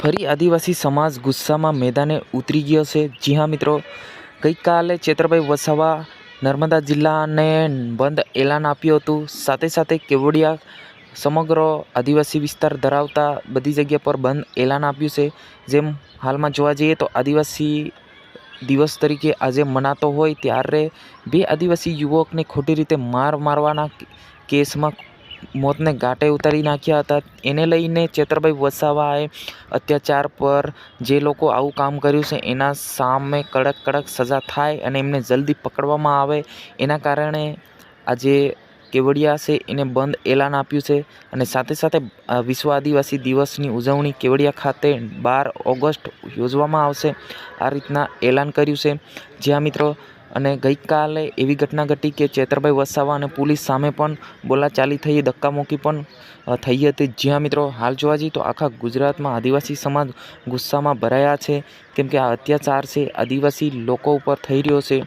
ફરી આદિવાસી સમાજ ગુસ્સામાં મેદાને ઉતરી ગયો છે. જી હા, મિત્રો. ગઈકાલે ચેતરભાઈ વસાવા નર્મદા જિલ્લાને બંધ એલાન આપ્યું હતું. સાથે સાથે કેવડિયા સમગ્ર આદિવાસી વિસ્તાર ધરાવતા બધી જગ્યા પર બંધ એલાન આપ્યું છે. જેમ હાલમાં જોવા જઈએ તો આદિવાસી દિવસ તરીકે આજે મનાતો હોય ત્યારે બે આદિવાસી યુવકને ખોટી રીતે માર મારવાના કેસમાં મોતને ઘાટે ઉતારી નાખ્યા હતા. એને લઈને ચેતરભાઈ વસાવાએ અત્યાચાર પર જે લોકો આવું કામ કર્યું છે, એના સામે કડક કડક સજા થાય અને એમને જલ્દી પકડવામાં આવે. એના કારણે આજે કેવડિયા છે, એને બંધ એલાન આપ્યું છે અને સાથે સાથે વિશ્વ આદિવાસી દિવસની ઉજવણી કેવડિયા ખાતે બાર ઓગસ્ટ યોજવામાં આવશે. આ રીતના એલાન કર્યું છે. જ્યાં મિત્રો અને ગઈકાલે એવી ઘટના ઘટી કે ચેતરભાઈ વસાવા અને પોલીસ સામે પણ બોલાચાલી થઈ ધક્કામુક્કી પણ થઈ હતી. જ્યાં મિત્રો હાલ જોવા જઈએ તો આખા ગુજરાતમાં આદિવાસી સમાજ ગુસ્સામાં ભરાયા છે. કેમ કે આ અત્યાચાર છે, આદિવાસી લોકો ઉપર થઈ રહ્યો છે.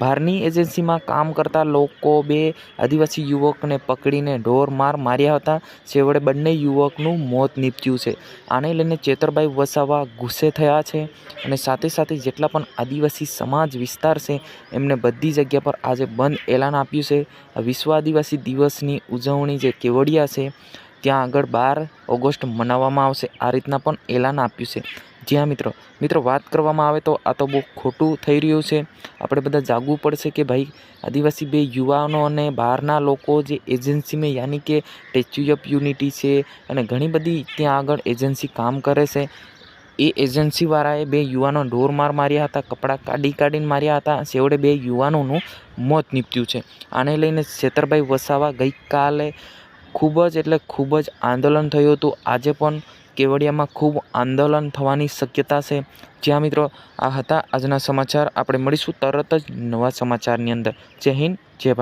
બહારની એજન્સીમાં કામ કરતા લોકો બે આદિવાસી યુવકને પકડીને ઢોર માર માર્યા હતા. છેવટે બંને યુવકનું મોત નીપજ્યું છે. આને લઈને ચેતરભાઈ વસાવા ગુસ્સે થયા છે અને સાથે સાથે જેટલા પણ આદિવાસી સમાજ વિસ્તાર છે એમને બધી જગ્યા પર આજે બંધ એલાન આપ્યું છે. વિશ્વ આદિવાસી દિવસની ઉજવણી જે કેવડિયા છે, ત્યાં આગળ બાર ઓગસ્ટ મનાવવામાં આવશે. આ રીતના પણ એલાન આપ્યું છે. જ્યાં મિત્રો મિત્રો વાત કરવામાં આવે તો આ તો બહુ ખોટું થઈ રહ્યું છે. આપણે બધા જાગવું પડશે કે ભાઈ, આદિવાસી બે યુવાનો અને બહારના લોકો જે એજન્સી મેં યાની કે સ્ટેચ્યુ ઓફ યુનિટી છે અને ઘણી બધી ત્યાં આગળ એજન્સી કામ કરે છે. એ એજન્સીવાળાએ બે યુવાનો ઢોર માર માર્યા હતા, કપડાં કાઢી કાઢીને માર્યા હતા. છેવટે બે યુવાનોનું મોત નીપજ્યું છે. આને લઈને છેતરભાઈ વસાવા ગઈકાલે ખૂબ જ એટલે ખૂબ જ આંદોલન થયું હતું. આજે પણ કેવડિયામાં ખૂબ આંદોલન થવાની શક્યતા છે. જ્યાં મિત્રો, આ હતા આજના સમાચાર. આપણે મળીશું તરત જ નવા સમાચારની અંદર. જય હિન્દ, જય